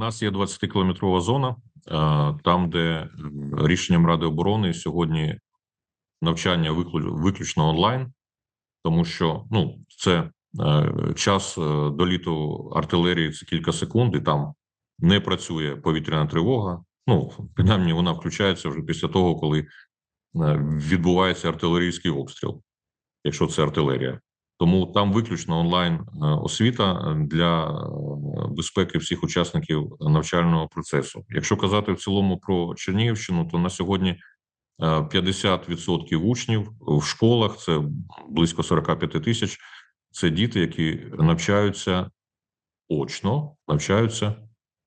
У нас є 20-кілометрова зона, е, там, де е, рішенням Ради оборони сьогодні навчання виклю- виключно онлайн, тому що ну це е, час доліту артилерії це кілька секунд, і там не працює повітряна тривога. Ну принаймні вона включається вже після того, коли відбувається артилерійський обстріл, якщо це артилерія. Тому там виключно онлайн е, освіта для е, безпеки всіх учасників навчального процесу. Якщо казати в цілому про Чернігівщину, то на сьогодні е, 50% учнів в школах це близько 45 тисяч. Це діти, які навчаються очно, навчаються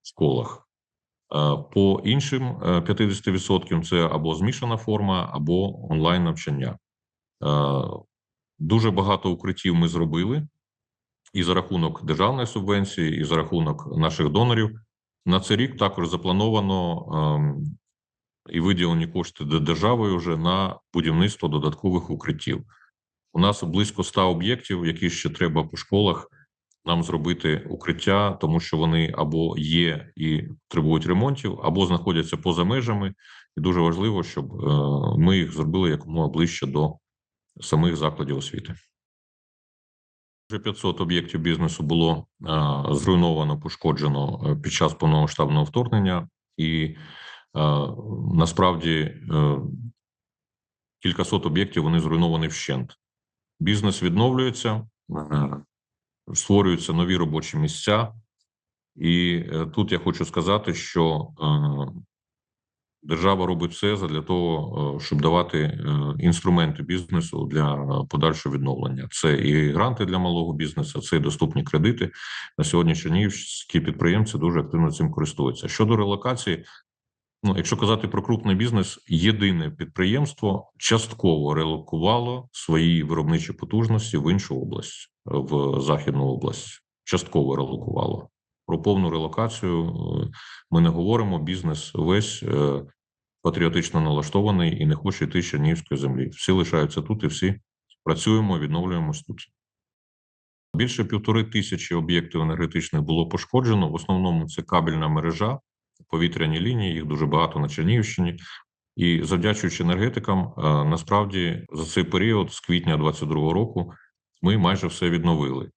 в школах. Е, По іншим е, 50% це або змішана форма, або онлайн навчання. Дуже багато укриттів ми зробили і за рахунок державної субвенції, і за рахунок наших донорів. На цей рік також заплановано ем, і виділені кошти де- державою вже на будівництво додаткових укриттів. У нас близько 100 об'єктів, які ще треба по школах нам зробити укриття, тому що вони або є і потребують ремонтів, або знаходяться поза межами. І дуже важливо, щоб е, ми їх зробили якомога ближче до самих закладів освіти. Вже 500 об'єктів бізнесу було зруйновано, пошкоджено е, під час повномасштабного вторгнення, і насправді е, кількасот об'єктів вони зруйновані вщент. Бізнес відновлюється, е, створюються нові робочі місця, і тут я хочу сказати, що Держава робить все для того, е, щоб давати е, інструменти бізнесу для подальшого відновлення. Це і гранти для малого бізнесу, це і доступні кредити. На сьогодні чернігівські підприємці дуже активно цим користуються. Щодо релокації, ну якщо казати про крупний бізнес, єдине підприємство частково релокувало свої виробничі потужності в іншу область, в західну область. Частково релокувало. Про повну релокацію ми не говоримо. Бізнес весь е, патріотично налаштований і не хоче йти з Чернігівської землі. Всі лишаються тут і всі працюємо, відновлюємось тут. Більше півтори тисячі об'єктів енергетичних було пошкоджено. В основному це кабельна мережа, повітряні лінії, їх дуже багато на Чернігівщині. І завдячуючи енергетикам, е, насправді за цей період, з квітня 2022 року, ми майже все відновили.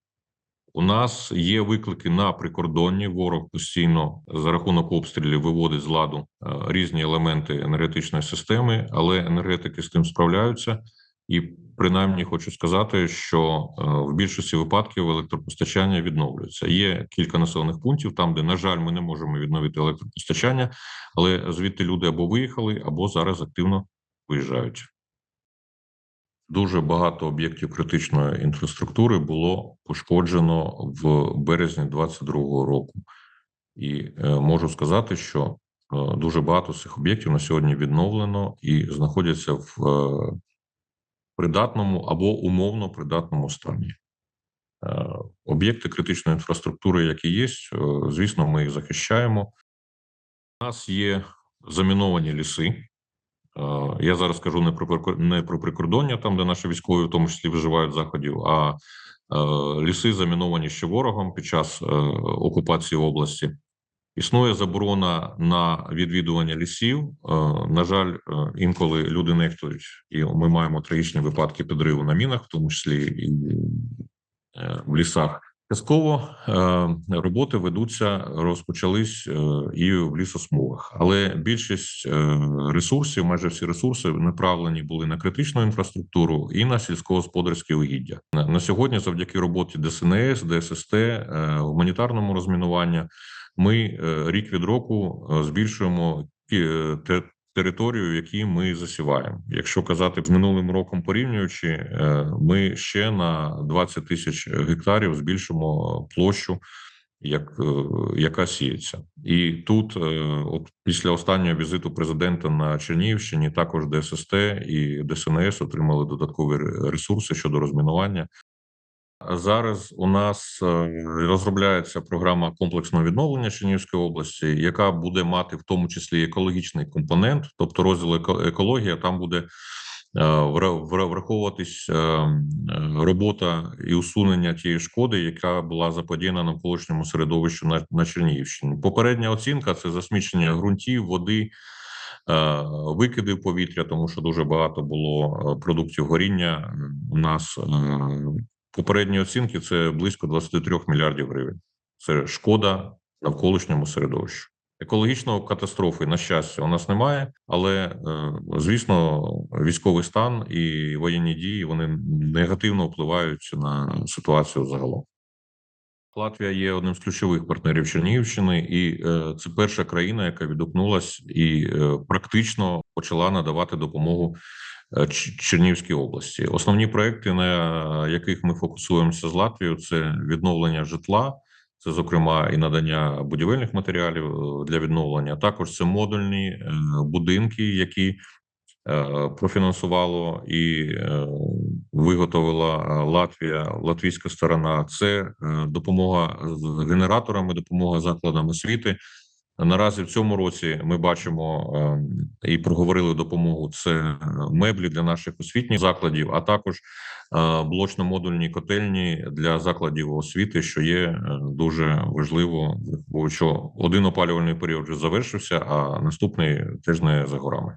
У нас є виклики на прикордонні. Ворог постійно за рахунок обстрілів виводить з ладу е, різні елементи енергетичної системи, але енергетики з тим справляються. І принаймні хочу сказати, що е, в більшості випадків електропостачання відновлюється. Є кілька населених пунктів, там де на жаль, ми не можемо відновити електропостачання, але звідти люди або виїхали, або зараз активно виїжджають. Дуже багато об'єктів критичної інфраструктури було пошкоджено в березні 2022 року, і е, можу сказати, що е, дуже багато з цих об'єктів на сьогодні відновлено і знаходяться в е, придатному або умовно придатному стані. Об'єкти критичної інфраструктури, які є, звісно, ми їх захищаємо. У нас є заміновані ліси. Е, Я зараз кажу не про не про прикордоння, там де наші військові, в тому числі вживають заходів, а е, ліси заміновані ще ворогом під час е, окупації області. Існує заборона на відвідування лісів. На жаль, інколи люди нехтують, і ми маємо трагічні випадки підриву на мінах, в тому числі і в лісах. Частково е, роботи ведуться, розпочались е, і в лісосмугах, але більшість е, ресурсів, майже всі ресурси, направлені були на критичну інфраструктуру і на сільськогосподарські угіддя. На, сьогодні, завдяки роботі ДСНС, ДССТ, гуманітарному розмінуванню, ми рік від року збільшуємо територію, в якій ми засіваємо. Якщо казати з минулим роком порівнюючи, е, ми ще на 20 тисяч гектарів збільшимо площу, як, е, яка сіється. І тут, е, от після останнього візиту президента на Чернігівщині, також ДССТ і ДСНС отримали додаткові ресурси щодо розмінування. Зараз у нас е, розробляється програма комплексного відновлення Чернігівської області, яка буде мати в тому числі екологічний компонент, тобто розділ еко- екологія. Там буде вра- враховуватись е, е, робота і усунення тієї шкоди, яка була заподіяна навколишньому середовищу на, Чернігівщині. Попередня оцінка це засмічення ґрунтів, води, е, викиди в повітря, тому що дуже багато було е, продуктів горіння е, у нас. Попередні оцінки це близько 23 мільярдів гривень. Це шкода навколишньому середовищу. Екологічної катастрофи, на щастя, у нас немає, але е, звісно, військовий стан і воєнні дії вони негативно впливають на ситуацію загалом. Латвія є одним з ключових партнерів Чернігівщини, і е, це перша країна, яка відгукнулась і е, практично почала надавати допомогу Чернігівській області. Основні проекти, на яких ми фокусуємося з Латвією, це відновлення житла. Це, зокрема, і надання будівельних матеріалів е, для відновлення. Також це модульні е, будинки, які е, профінансувало і е, виготовила е, Латвія, латвійська сторона. Це е, допомога з генераторами, допомога закладам освіти. Наразі в цьому році ми бачимо е, і проговорили допомогу. Це меблі для наших освітніх закладів, а також е, блочно-модульні котельні для закладів освіти, що є е, дуже важливо, бо що один опалювальний період вже завершився, а наступний теж не за горами.